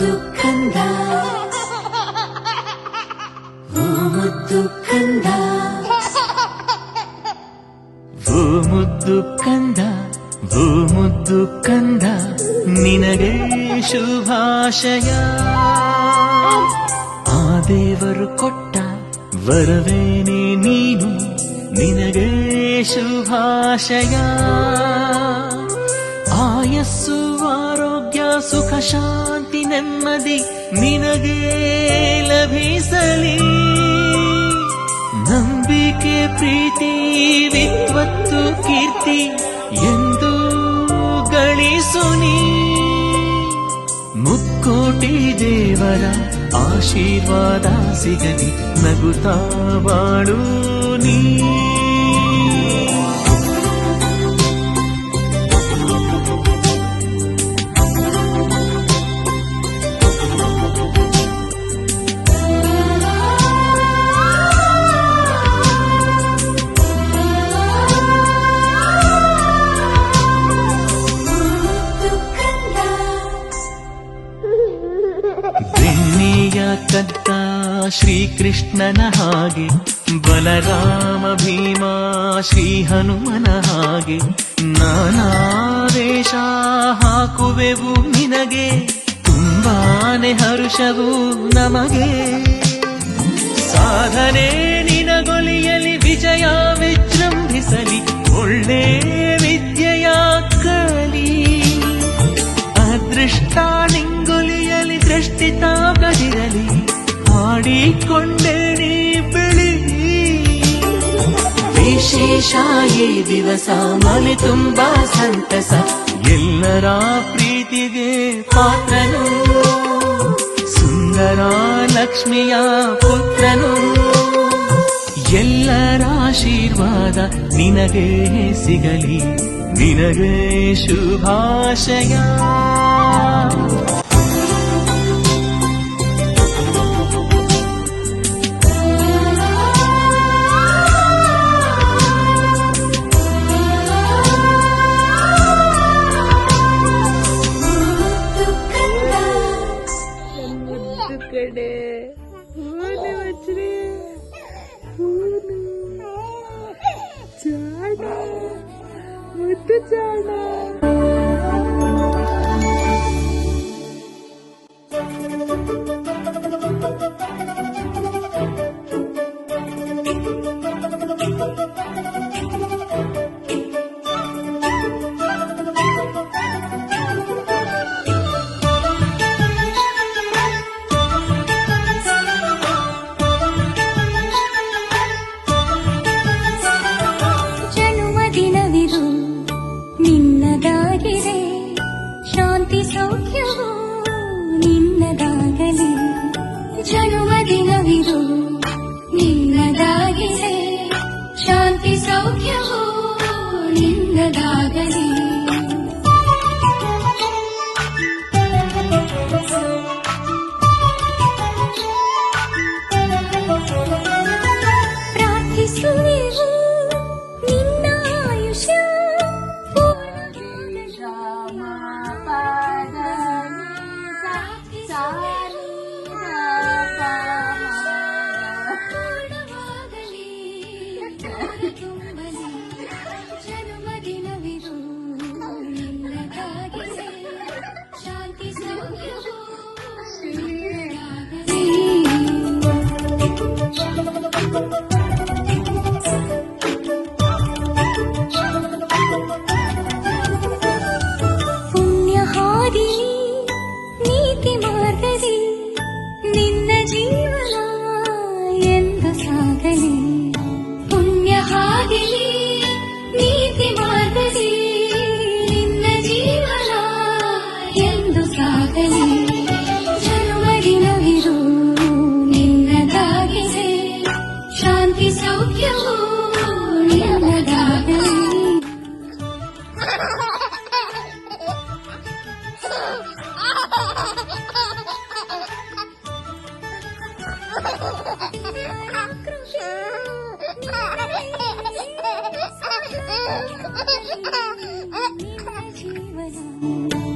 ಮುದ್ದು ಕಂದ ಓ ಮುದ್ದು ಕಂದ ಓ ಮುದ್ದು ಕಂದ ಓ ಮುದ್ದು ಕಂದ ನಿನಗೆ ಶುಭಾಶಯ ಆ ದೇವರು ಕೊಟ್ಟ ವರವೇನೆ ನೀನು ನಿನಗೆ ಶುಭಾಶಯ ಆಯಸ್ಸು ಆರೋಗ್ಯ ಸುಖ, ಶಾಂತಿ, ನೆಮ್ಮದಿ ನಿನಗೆ ಲಭಿಸಲಿ. ನಂಬಿಕೆ, ಪ್ರೀತಿ ವಿತ್ವತ್ತು ಕೀರ್ತಿ ಎಂದು ಗಳಿಸುನಿ ಮುಕ್ಕೋಟಿ ದೇವರ ಆಶೀರ್ವಾದ ಸಿಗಲಿ, ನಗುತ್ತಾ ಬಾಳು ನೀ. ಶ್ರೀಕೃಷ್ಣನ ಹಾಗೆ, ಬಲರಾಮ ಭೀಮ, ಶ್ರೀ ಹನುಮನ ಹಾಗೆ, ನಾನಾ ವೇಷ ಹಾಕುವೆವು ನಿನಗೆ, ತುಂಬಾನೆ ಹರುಷವು ನಮಗೆ. ಸಾಧನೆ ನಿನಗೊಲಿಯಲಿ, ವಿಜಯ ವಿಜೃಂಭಿಸಲಿ, ಒಳ್ಳೆ ವಿಶೇಷ ಈ ದಿವಸ ಮನೆ ತುಂಬಾ ಸಂತಸ. ಎಲ್ಲರ ಪ್ರೀತಿಗೆ ಪಾತ್ರನು. ಸುಂದರ ಲಕ್ಷ್ಮಿಯ ಪುತ್ರನು. ಎಲ್ಲರ ಆಶೀರ್ವಾದ ನಿನಗೆ ಸಿಗಲಿ. ನಿನಗೆ ಶುಭಾಶಯ. 亲爱的，我的亲爱的。我爱你你爱情为何